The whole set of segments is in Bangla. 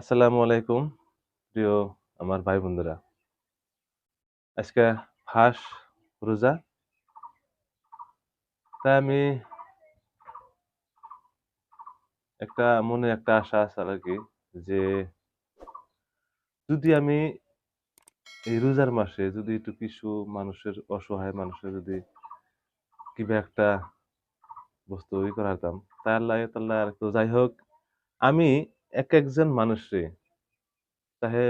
আসসালামু আলাইকুম, প্রিয় আমার ভাই বন্ধুরা আজকে ফাঁস রোজা। তাই আমি একটা, মনে একটা আশা আছে আর কি যে, যদি আমি এই রোজার মাসে যদি একটু কিছু মানুষের, অসহায় মানুষের যদি কিবা একটা বস্তু ই করাতাম তাই আল্লাহ তাল্লাহ আর তো যাই হোক, আমি এক একজন মানুষরে চাহে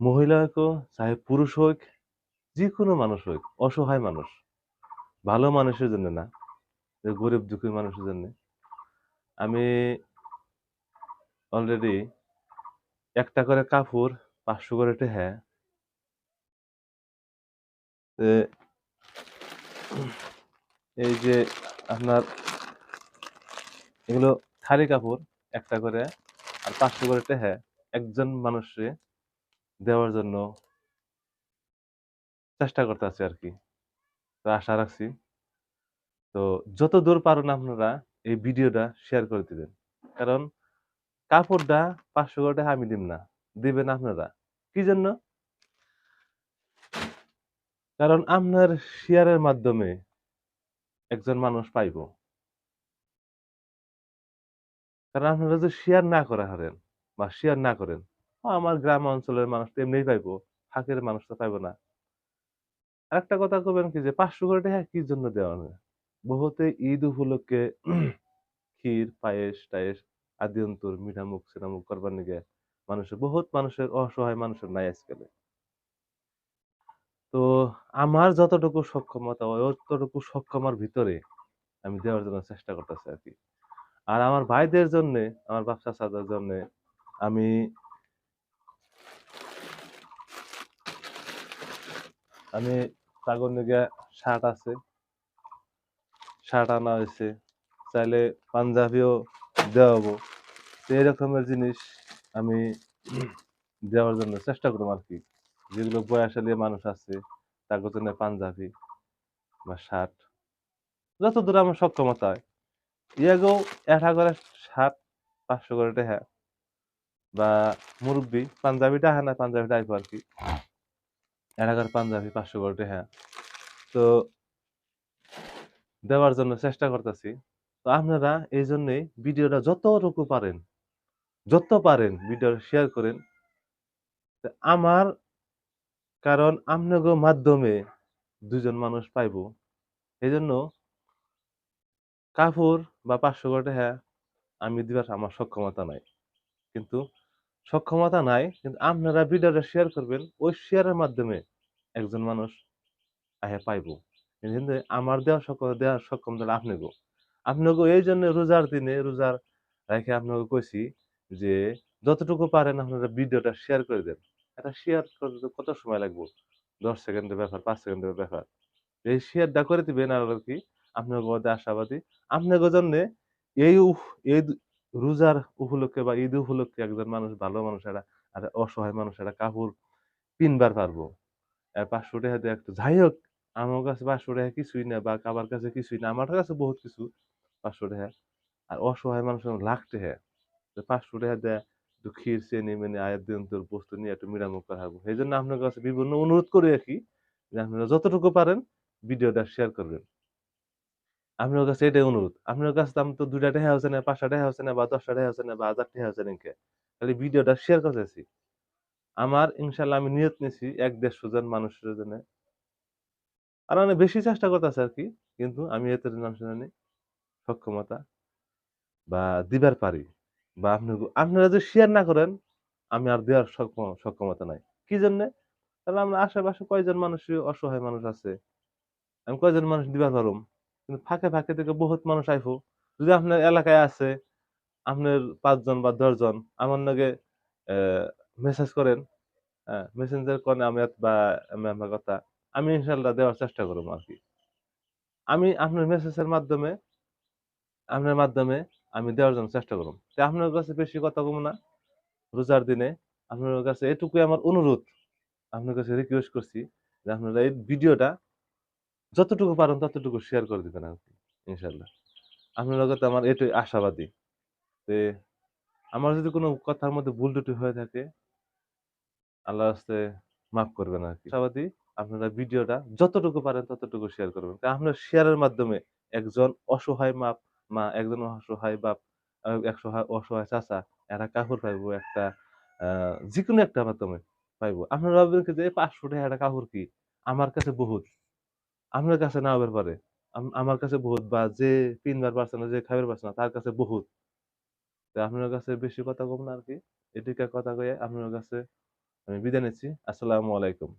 মহিলা হোক চাহে পুরুষ হোক যে কোনো মানুষ হোক অসহায় মানুষ ভালো মানুষের জন্য না গরিব দুঃখী মানুষের জন্য। আমি অলরেডি একটা করে কাপড় পাঁচশো করে এ, এই যে আপনার এগুলো থারি কাপড় একটা করে আর পাঁচশো করে টেহা একজন মানুষে দেওয়ার জন্য চেষ্টা করতে আছি আর কি। তো আশা রাখছি। তো যত দূর পারেন আপনারা এই ভিডিওটা শেয়ার করে দিবেন। কারণ কাপড়টা পাঁচশো করে আমি দিব না, দিবেন আপনারা। কি জন্য? কারণ আপনার শেয়ারের মাধ্যমে একজন মানুষ পাইব। কারণ আপনারা যদি শেয়ার না করা হারেন বা শেয়ার না করেন আমার গ্রাম অঞ্চলের মানুষ তো এমনিই পাইবো ফাঁকের মানুষ তো পাইবো না। আরেকটা কথা কবেন কি যে পাঁচশো করে টাকা কি জন্য দেওয়া হয়? বহুতে ঈদ উপলক্ষে ক্ষীর, পায়েস, টায়েস, আদি অন্তর, মিঠামুখ, সিনামুখ করবার নিগে মানুষের, বহুত মানুষের অসহায় মানুষের নাই আজকালে। তো আমার যতটুকু সক্ষমতা, ওই অতটুকু সক্ষমার ভিতরে আমি দেওয়ার জন্য চেষ্টা করতেছি আর কি। আর আমার ভাইদের জন্য, আমার ব্যবসা চাচাদের জন্য আমি আমি সাগর নিগে শার্ট আছে। শার্ট আনা হয়েছে। চাইলে পাঞ্জাবিও দেওয়াবো। তো এরকমের জিনিস আমি দেওয়ার জন্য চেষ্টা করব আর কি। যেগুলো বয়সালী মানুষ আছে, তার জন্য পাঞ্জাবি বা শার্ট। যতদূর আমার সক্ষমতা হয়। ইয়াগো একটা করে শার্ট পাঁচশো করে টাকা বা মুরব্বি, পাঞ্জাবিটা হ্যাঁ না, পাঞ্জাবিটা আইব আর কি। একটা করে পাঞ্জাবি পাঁচশো করে টাকা তো দেওয়ার জন্য চেষ্টা করতেছি। তো আপনারা এই জন্যে ভিডিওটা যতটুকু পারেন, যত পারেন ভিডিওটা শেয়ার করেন। আমার, কারণ আপনাকে মাধ্যমে দুজন মানুষ পাইব। এই জন্য কাপড় বা পাঁচশো করে টাকা আমি দিবার আমার সক্ষমতা নাই। কিন্তু সক্ষমতা নাই, কিন্তু আপনারা ভিডিওটা শেয়ার করবেন, ওই শেয়ারের মাধ্যমে একজন মানুষ আহে পাইব। কিন্তু আমার দেওয়ার সক্ষম দেওয়ার সক্ষম তাহলে আপনাকে আপনাকে এই জন্য রোজার দিনে, রোজার রেখে আপনাকে কইছি যে, যতটুকু পারেন আপনারা ভিডিওটা শেয়ার করে দেন। এটা শেয়ার করতে কত সময় লাগবে? দশ সেকেন্ডের ব্যাপার, পাঁচ সেকেন্ডের ব্যাপার। এই শেয়ারটা করে দিবেন আর কি আপনাকে মধ্যে আশাবাদী। আপনাকে জন্য এই এই রোজার উপলক্ষে বা ঈদ উপলক্ষে একজন মানুষ ভালো মানুষ এরা আর অসহায় মানুষ এরা কাপড় কিনবার পারব। আর পাঁচশো টাকা দিয়ে একটু, যাই হোক, আমার কাছে পাঁচশো টাকা কিছুই না বা কাবার কাছে কিছুই না, আমার কাছে বহুত কিছু, পাঁচশো টাকা। আর অসহায় মানুষের লাখ টাকা। পাঁচশো টাকা দেয় একটু ক্ষীর, চেনি, মেনে, আয়ের দিন তোর বস্তু নিয়ে একটু মিরামুখ করা হবে। এই জন্য আপনার কাছে বিভিন্ন অনুরোধ করে রাখি যে আপনারা যতটুকু পারেন ভিডিওটা শেয়ার করবেন। আপনার কাছে এটাই অনুরোধ। আপনার কাছে দাম তো দুইটা টাকা হচ্ছে না, পাঁচটা টাকা হচ্ছে না বা দশটা টাকা হচ্ছে না বা হাজার টাকা হচ্ছে না খালি ভিডিওটা শেয়ার করতেছি আমার ইনশাল্লাহ আমি নিয়ত নিয়েছি এক দেড়শো জন মানুষের জন্য। আর আমি বেশি চেষ্টা করতেছি আর কি কিন্তু আমি এতে মানুষের জন্য সক্ষমতা বা দিবার পারি বা আপনি আপনারা যদি শেয়ার না করেন, আমি আর দেওয়ার সক্ষমতা নাই। কি জন্য? তাহলে আমরা আশেপাশে কয়জন মানুষ অসহায় মানুষ আছে? আমি কয়জন মানুষ দিবার পারুম? কিন্তু ফাঁকে ফাঁকে থেকে বহুত মানুষ আইফো। যদি আপনার এলাকায় আছে, আপনার পাঁচজন বা দশজন, আমার নাগে মেসেজ করেন মেসেঞ্জার করেন আমি বা, আমি আমার কথা, আমি ইনশাল্লাহ দেওয়ার চেষ্টা করব আর কি। আমি আপনার মেসেজের মাধ্যমে, আপনার মাধ্যমে আমি দেওয়ার জন্য চেষ্টা করব। তো আপনার কাছে বেশি কথা কম না। রোজার দিনে আপনার কাছে এটুকুই আমার অনুরোধ। আপনার কাছে রিকোয়েস্ট করছি যে আপনারা এই ভিডিওটা যতটুকু পারেন ততটুকু শেয়ার করে দিবেন আর কি ইনশাল্লাহ আপনার কাছে আমার এটাই আশাবাদী যে আমার যদি কোনো কথার মধ্যে ভুল ত্রুটি হয়ে থাকে আল্লাহর রাস্তে মাফ করবেন আরকি। আশাবাদী আপনারা ভিডিওটা যতটুকু পারেন ততটুকু শেয়ার করবেন। আপনার শেয়ারের মাধ্যমে একজন অসহায় মাপ মা, একজন অসহায় বাপ, একসহায় অসহায় চাচা এরা কাপড় পাইবো একটা আ যেকোনো একটা মাধ্যমে পাইবো। আপনারা ভাববেন কি যে ৳৫০০ একটা কাপড় কি? আমার কাছে বহুত। আপনার কাছে না হবার পারে। আম আমার কাছে বহুত বা যে কিনবার পারছে না, যে খাইবার পারছে না তার কাছে বহুত। আপনার কাছে বেশি কথা কম না আর কি এটিকে কথা কয়ে আপনার কাছে আমি বিদায় নিচ্ছি। আসসালামু আলাইকুম।